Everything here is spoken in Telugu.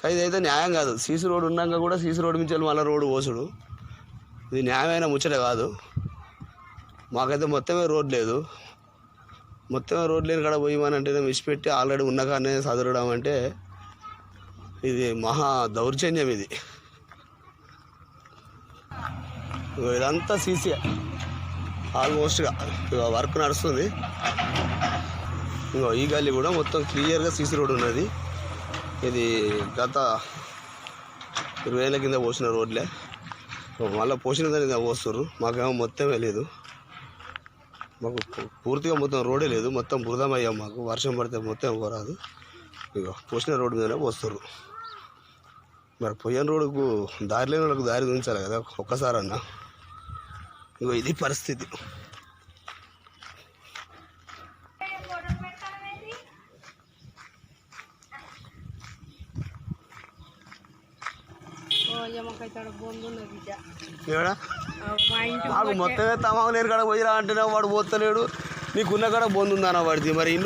కానీ అయితే న్యాయం కాదు. సీసీ రోడ్ ఉన్నాక కూడా సీసీ రోడ్ నుంచి మళ్ళీ రోడ్డు పోసుడు. ఇది న్యాయమైన ముచ్చట కాదు. మాకైతే మొత్తమే రోడ్ లేదు. మొత్తమే రోడ్ లేని కాడ పోయి అంటే విడిచిపెట్టి ఆల్రెడీ ఉన్న కాడనే చదవడం అంటే ఇది మహా దౌర్జన్యం ఇది. ఇదంతా సీసీ. ఆల్మోస్ట్గా ఇగో వర్క్ నడుస్తుంది. ఇంకో ఈ గల్లీ కూడా మొత్తం క్లియర్గా సీసీ రోడ్ ఉన్నది. ఇది గత ఇరవై ఏళ్ళ కింద పోసిన రోడ్లే. మళ్ళీ పోసిన దాని కింద పోస్తున్నారు మాకేమో మొత్తమే లేదు. మాకు పూర్తిగా మొత్తం రోడే లేదు. మొత్తం బురదమయ్యాం మాకు. వర్షం పడితే మొత్తం పోరాదు. ఇక పోసిన రోడ్డు మీదనే పోస్తారు మరి పోయిన రోడ్డుకు దారి లేని వాళ్ళకు దారి ఉంచాలి కదా ఒక్కసారన్నా. ఇగో ఇది పరిస్థితి. ఏడా? మాకు మొత్తమే తమాకు లేని కాడ పోయిరా అంటేనే వాడు పోతలేడు. నీకున్న కాడ బొందు ఉందన్న వాడిది. మరి